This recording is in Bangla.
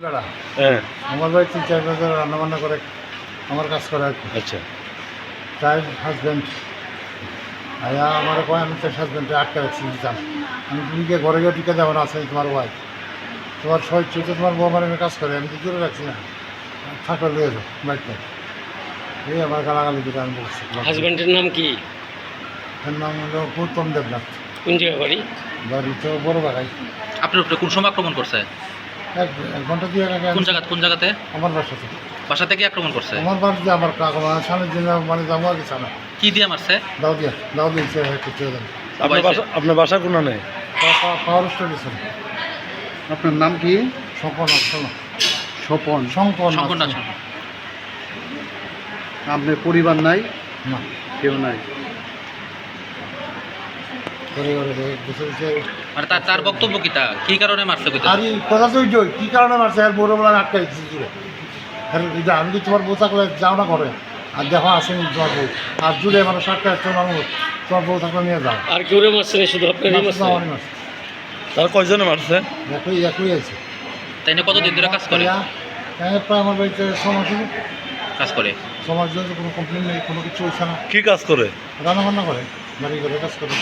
বেড়া হ্যাঁ। আমার বাড়ি তিন চার বছর রান্না বান্না করে আমার কাজ করে আচ্ছা। তাই হাজব্যান্ড আয়া আমার কয় আমি তার হাজব্যান্ডে আটকে রাখছি দিতাম আমি তুমিকে ঘরে গিয়ে টিকে যাব না আছে তোমার ওয়াইফ তোমার ছয় চোখে তোমার বউ আমার কাজ করে আমি তো জোরে রাখছি না। থাকলে লিয়ে যাও বাড়িতে এই আমার গালাগালি দিতে আমি বলছি। হাজব্যান্ডের নাম কি? এর নাম হলো গৌতম দেবনাথ। কোন জায়গা বাড়ি? বাড়ি তো বড় বাগাই। আপনার উপরে কোন সময় আক্রমণ করছে? এক এক ঘণ্টা আগে কোন জায়গা কোন জায়গাতে? আমার বাসা থেকে বাসা থেকে আক্রমণ করছে? আমার বাড়িতে আমার আমার স্বামীর জন্য মানে কি দিয়ে মারছে? দাও দিয়া দাও দিয়েছে একটু চেয়ে আপনার বাসা আপনার বাসা কোন নেই পাওয়ার স্টেশন আপনার নাম কি? স্বপন শঙ্কর শঙ্কর। আপনার পরিবার নাই? না। কেউ নাই? মানে তার তার বক্তব্য কি? তা কি কারণে মারছে কইতে? কথা তো জয় কী কারণে মারছে? আর বড় বেলা আটকাই দিচ্ছি আর আমি কি তোমার বউ থাকলে যাও না করে আর দেখো আসেনি তোমার বউ। আর জুড়ে মানে সাতটা মানুষ তোমার বউ থাকলে নিয়ে যাও। আর কেউ মারছে না শুধু মারছে। তার কয়জনে মারছে? একই একই আছে। তাই না কতদিন ধরে কাজ করে? হ্যাঁ প্রায় আমার বাড়িতে সমাজ কাজ করে? সমাজ কোনো কমপ্লেন নেই কোনো কিছু হচ্ছে না। কি কাজ করে? রান্না বান্না করে বাড়ি করে কাজ করে।